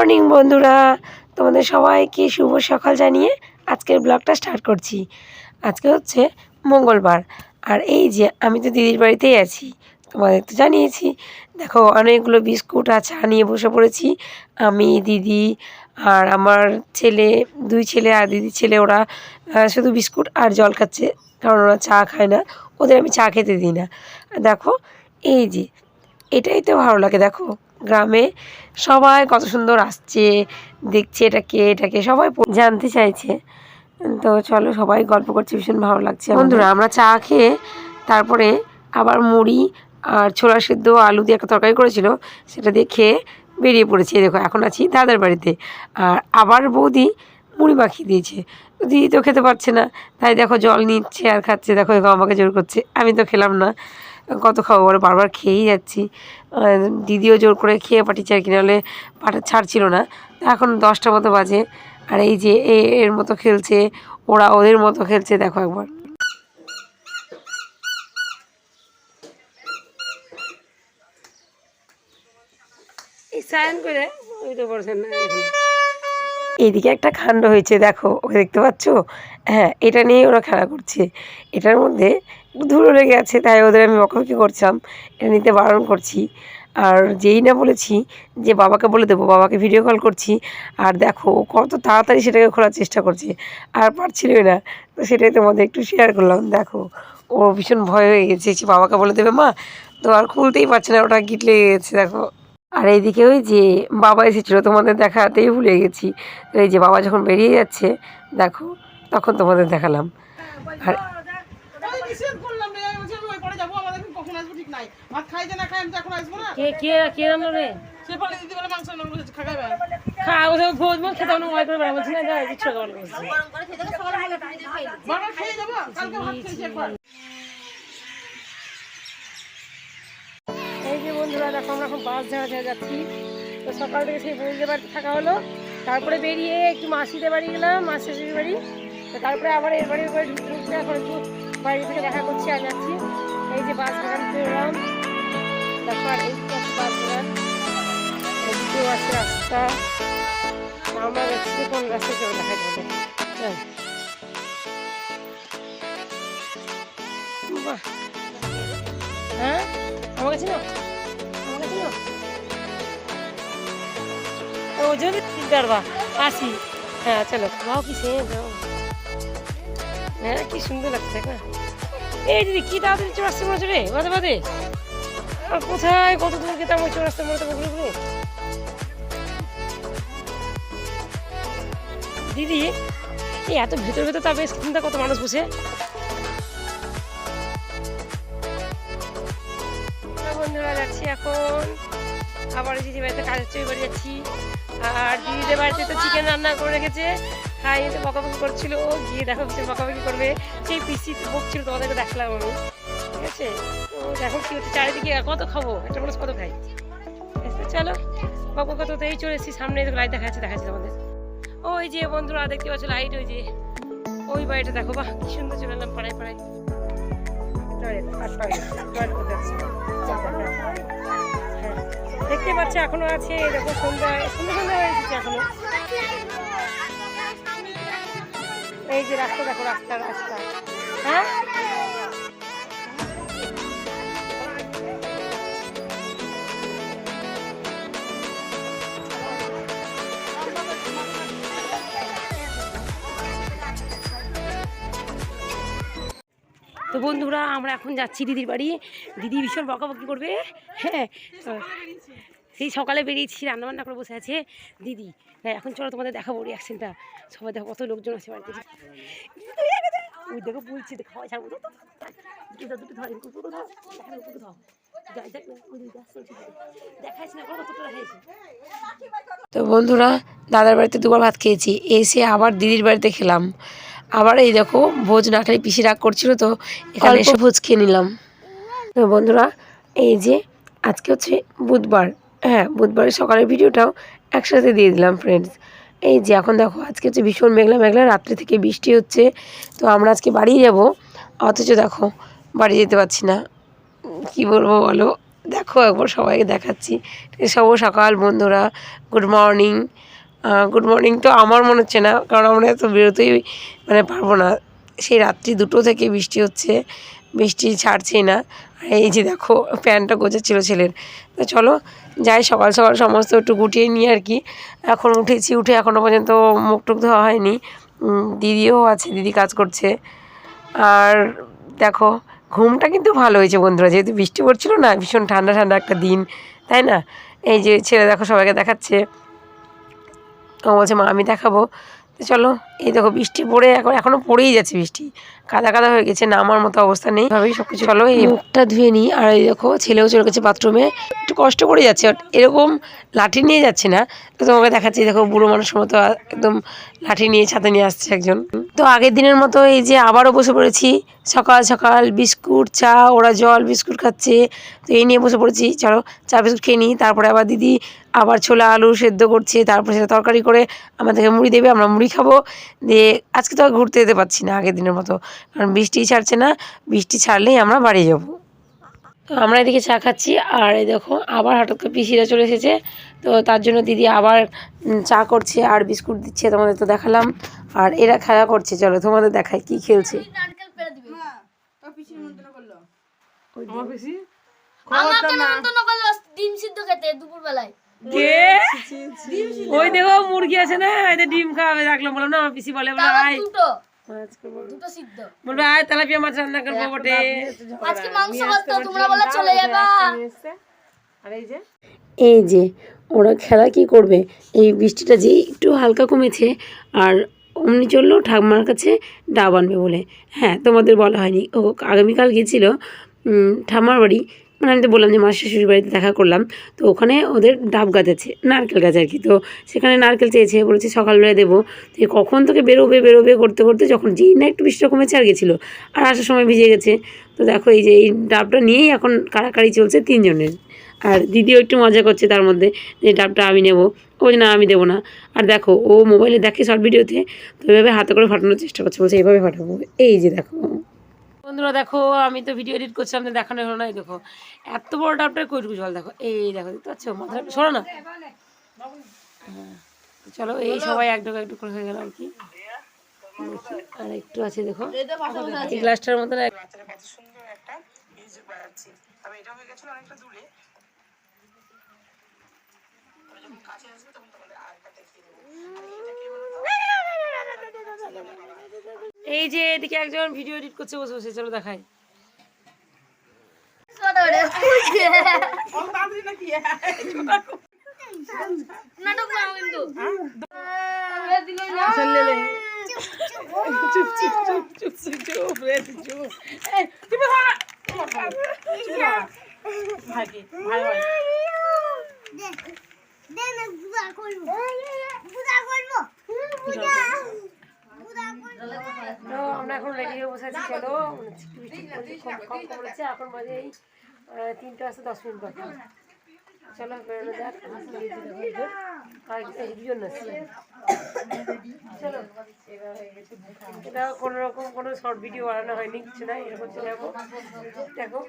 Morning, বন্ধুরা। তোমাদের সবাইকে শুভ সকাল জানিয়ে আজকের ব্লগটা স্টার্ট করছি। আজকে হচ্ছে মঙ্গলবার। আর এই যে, আমি তো দিদির বাড়িতেই আছি। তোমাদের তো জানিয়েছি। দেখো, অনেকগুলো বিস্কুট আর চা নিয়ে বসে পড়েছি। আমি, দিদি আর আমার ছেলে, দুই ছেলে আর দিদির ছেলে, ওরা শুধু বিস্কুট আর জল খাচ্ছে। কারণ ওরা চা খায় না। ওদের আমি চা খেতে দিই না। দেখো, এই যে, এটাই তো ভালো লাগে, দেখো। গ্রামে সবাই কত সুন্দর আসছে, দেখছে এটাকে এটাকে, সবাই জানতে চাইছে। তো চলো সবাই গল্প করছে, ভীষণ ভালো লাগছে বন্ধুরা, আমরা চা খেয়ে তারপরে আবার মুড়ি আর ছোলা সিদ্ধ আলু দিয়ে একটা তরকারি করেছিল, সেটা দিয়ে খেয়ে বেরিয়ে পড়েছি। দেখো, এখন আছি দাদার বাড়িতে। আর আবার বৌদি মুড়ি মাখিয়ে দিয়েছে। দিদি তো খেতে পারছে না, তাই দেখো জল নিচ্ছে আর খাচ্ছে। দেখো আমাকে জোর করছে। আমি তো খেলাম না। কত খাব বলে? বারবার খেয়েই যাচ্ছি। দিদিও জোর করে খেয়ে পাঠিয়েছে আর কি, নাহলে পাঠা ছাড়ছিল না। এখন দশটা মতো বাজে, আর এই যে এর মতো খেলছে, ওরা ওদের মতো খেলছে, দেখো একবার। এই সায়ন করে ওই তো বলছেন না এইদিকে একটা কাণ্ড হয়েছে, দেখো, ওকে দেখতে পাচ্ছ? হ্যাঁ এটা নিয়ে ওরা খেলা করছে। এটার মধ্যে ধুলো লেগে আছে, তাই ওদের আমি বকাবকি করছিলাম। এটা নিতে বারণ করছি। আর যেই না বলেছি যে বাবাকে বলে দেবো, বাবাকে ভিডিও কল করছি। আর দেখো কত তাড়াতাড়ি সেটাকে খোলার চেষ্টা করছে। আর পারছিলই না। তো সেটাই তোমাদের একটু শেয়ার করলাম। দেখো, ও ভীষণ ভয় হয়ে গেছে। বাবাকে বলে দেবে, মা, তো আর খুলতেই পারছে না। ওটা গিট লেগে গেছে, দেখো। আর এইদিকে ওই যে বাবা এসেছিল তোমাদের দেখাতেই ভুলে গেছি। তো এই যে বাবা যখন বেরিয়ে যাচ্ছে দেখো তখন তোমাদের দেখালাম। আর খেয়ে যাব, কালকে ভাত খেয়েছি একবার। এই যে বন্ধুরা, দেখো আমরা এখন বাস ঝাড়া যাচ্ছি। তো সকাল থেকে সেই বন্ধুদের বাড়িতে থাকা হলো। তারপরে বেরিয়ে একটু মাসিদের বাড়ি গেলাম মাসি শাশুড়ির বাড়ি। তো তারপরে আবার এর বাড়ির বাড়ি ঢুকতে এখন একটু বাড়ি থেকে দেখা করছি আর যাচ্ছি। এই যে বাস বাগান পেলাম তারপর এই বাস এদিকেও আছে রাস্তা। আমরা যাচ্ছি কোন রাস্তায় চলে দেখা যাবে। বাহ। হ্যাঁ? আমার কাছে না? ও যদি পারবা আসি হ্যাঁ চলো। বাও কি সে হ্যাঁ কি সুন্দর লাগছে দেখ না? এই দিদি কি তাড়াতাড়ি চৌরাস্তা মনে রে? বাদে বাদে। আর কোথায়? কত দূর গেতাম ওই চৌরাস্তা মনে ঘুরে ঘুরে দিদি এই এত ভেতর ভেতর তার বেশ চিন্তা কত মানুষ বসে। যাচ্ছি এখন আবার দিদি বাড়িতে কাজ হচ্ছে ওই বাড়ি যাচ্ছি আর দিদিদের বাড়িতে তো চিকেন রান্না করে রেখেছে খাই তো বকাবকি করছিল গিয়ে দেখো সে বকাবকি করবে সেই পিসি বকছিল তোমাদেরকে দেখলাম আমি ঠিক আছে তো দেখো কি হচ্ছে চারিদিকে কত খাব একটা মানুষ কত খাই চলো বকবক কত এই চলে এসেছি সামনে লাইট দেখা যাচ্ছে তোমাদের ওই যে বন্ধুরা দেখতে পাচ্ছ লাইট ওই যে ওই বাড়িটা দেখো বাহ কি সুন্দর চলে এলাম পাড়ায় পাড়ায় টয়লেট হ্যাঁ দেখতে পাচ্ছি, এখনও আছে এরকম সন্ধ্যা সুন্দর সুন্দর হয়ে এসেছে এখনও। এই যে রাস্তা, দেখো রাস্তা রাস্তা। হ্যাঁ? তো বন্ধুরা আমরা এখন যাচ্ছি দিদির বাড়ি দিদি ভীষণ বকাবকি করবে হ্যাঁ সেই সকালে বেরিয়েছি রান্নাবান্না করে বসে আছে দিদি হ্যাঁ এখন চলো তোমাদের দেখাবো রিয়াকশনটা সবাই দেখো কত লোকজন আছে বাড়িতে ওই দেখো বলছি খাওয়া ছাড়বো দেখাইছি তো বন্ধুরা দাদার বাড়িতে দুবার ভাত খেয়েছি এসে আবার দিদির বাড়িতে খেলাম আবার এই দেখো ভোজ না খেলে পিসি রাগ করছিল তো এখানে এসে ভোজ খেয়ে নিলাম। তো বন্ধুরা এই যে আজকে হচ্ছে বুধবার। হ্যাঁ বুধবারের সকালের ভিডিওটাও একসাথে দিয়ে দিলাম ফ্রেন্ডস এই যে এখন দেখো আজকে হচ্ছে ভীষণ মেঘলা মেঘলা রাত্রে থেকে বৃষ্টি হচ্ছে। তো আমরা আজকে বাড়ি যাব অথচ দেখো বাড়ি যেতে পারছি না। কি বলব বলো? দেখো একবার সবাইকে দেখাচ্ছি। সব সকাল বন্ধুরা গুড মর্নিং গুড মর্নিং তো আমার মনে হচ্ছে না, কারণ আমরা এত বেরোতেই মানে পারব না। সেই রাত্রি দুটো থেকে বৃষ্টি হচ্ছে, বৃষ্টি ছাড়ছেই না। আর এই যে দেখো প্যান্টটা গোছাচ্ছিল ছেলের। তো চলো, যাই, সকাল সকাল সমস্ত একটু গুটিয়ে নিই আর কি। এখন উঠেছি, উঠে এখনও পর্যন্ত মুখ টুক ধোয়া হয়নি। দিদিও আছে, দিদি কাজ করছে। আর দেখো, ঘুমটা কিন্তু ভালো হয়েছে বন্ধুরা, যেহেতু বৃষ্টি পড়ছিল না, ভীষণ ঠান্ডা ঠান্ডা একটা দিন, তাই না? এই যে ছেলে দেখো সবাইকে দেখাচ্ছে। ও বলছে মা আমি দেখাবো। চলো এই দেখো বৃষ্টি পড়ে এখন এখনও পড়েই যাচ্ছে বৃষ্টি। কাদা কাদা হয়ে গেছে নামার মতো অবস্থা নেই। ভাবেই সব কিছু এই মুখটা ধুয়ে নিই। আর এই দেখো, ছেলেও চলে গেছে বাথরুমে। একটু কষ্ট করে যাচ্ছে এরকম লাঠি নিয়ে যাচ্ছে না। তো তোমাকে দেখাচ্ছি, দেখো বুড়ো মানুষের মতো একদম লাঠি নিয়ে, ছাতা নিয়ে আসছে একজন। তো আগের দিনের মতো এই যে আবারও বসে পড়েছি। সকাল সকাল বিস্কুট, চা, ওরা জল, বিস্কুট খাচ্ছে। তো এই নিয়ে বসে পড়েছি। চলো চা, বিস্কুট খেয়ে নিই। তারপরে আবার দিদি আবার ছোলা, আলু সেদ্ধ করছে। তারপরে সেটা তরকারি করে আমাদেরকে মুড়ি দেবে, আমরা মুড়ি খাব। দিয়ে আজকে তো আর ঘুরতে যেতে পারছি না আগের দিনের মতো। কারণ বৃষ্টি ছাড়ছে না বৃষ্টি ছাড়লেই আমরা বাড়ি যাব। তো আমরা এদিকে চা খাচ্ছি আর এই দেখো আবার হঠাৎ করে পিসিরা চলে এসেছে। তো তার জন্য দিদি আবার চা করছে আর বিস্কুট দিচ্ছে তোমাদের তো দেখালাম। আর এরা খেলা করছে চলো তোমাদের দেখায় কি খেলছে। আমাকে নিমন্ত্রণ করল ডিম সিদ্ধ খেতে দুপুর বেলায় কে? ওই দেখো মুরগি আছে না? এদের ডিম খাওয়াবে রাখলাম বললাম না আমার পিসি বলে বলে আয়। দুটো। আজকে বল- দুটো সিদ্ধ। বলবে আয় তেলাপিয়া মাছ রান্না করব বটে। আজকে মাংস তোমরা বলে চলে যাবা। আর এই যে? এই যে ওরা খেলা কি করবে? এই বৃষ্টিটা যেই একটু হালকা কমেছে আর অমনি চলল ঠাকুমার কাছে ডাব আনবে বলে। হ্যাঁ তোমাদের বলা হয়নি। ও আগামীকাল গিয়েছিল উম, ঠাম্মার বাড়ি। মানে আমি তো বললাম যে মাসির শ্বশুর বাড়িতে দেখা করলাম, তো ওখানে ওদের ডাব গাছ আছে, নারকেল গাছ আর কি, তো সেখানে নারকেল চেয়েছে, বলেছে সকালবেলায় দেবো, তো কখন তোকে বেরোবে বেরোবে করতে করতে যখন যেই না একটু বৃষ্টিটা কমেছে আর গেছিল, আর আসার সময় ভিজে গেছে, তো দেখো এই যে এই ডাবটা নিয়েই এখন কাড়াকাড়ি চলছে তিনজনের, আর দিদিও একটু মজা করছে তার মধ্যে, যে ডাবটা আমি নেব, ও না আমি দেবো না, আর দেখো ও মোবাইলে দেখে শর্ট ভিডিওতে, তো এভাবে হাতে করে ফাটানোর চেষ্টা করছে, বলছে এইভাবে ফাটাবো, এই যে দেখো। বন্ধুরা দেখো আমি তো ভিডিও এডিট করছিলাম তো দেখানো হলো না এই দেখো। এত বড় ডাবটা কইটুকু জল দেখো এই দেখো দেখতে পাচ্ছ? মাথা একটু সরো না? হ্যাঁ, চলো এই সবাই এক ডোকা একটু করে হয়ে গেল আর কি। আর একটু আছে দেখো। এই গ্লাসটার মতন এক- কত সুন্দর একটা মিউজিক বাজাচ্ছে তবে এটা হয়ে গেছিল অনেকটা দূরে। কাছে আসবে তখন তোমাদের আরেকটা দেখিয়ে দেবো। এই যে এদিকে একজন ভিডিও এডিট করছে বসে বসে চলো দেখাই ভাই ভাই তো আমরা এখন রেডি বসে আছি চলো। কম কম কমেছে এখন বাজে এই তিনটে আসতে দশ মিনিট বাকি। চলো, বেরোনো যাক। দুজন চলো। এটা কোনো রকম কোনো শর্ট ভিডিও বানানো হয়নি, কিছু নাই, এরকম চলে যাব দেখো।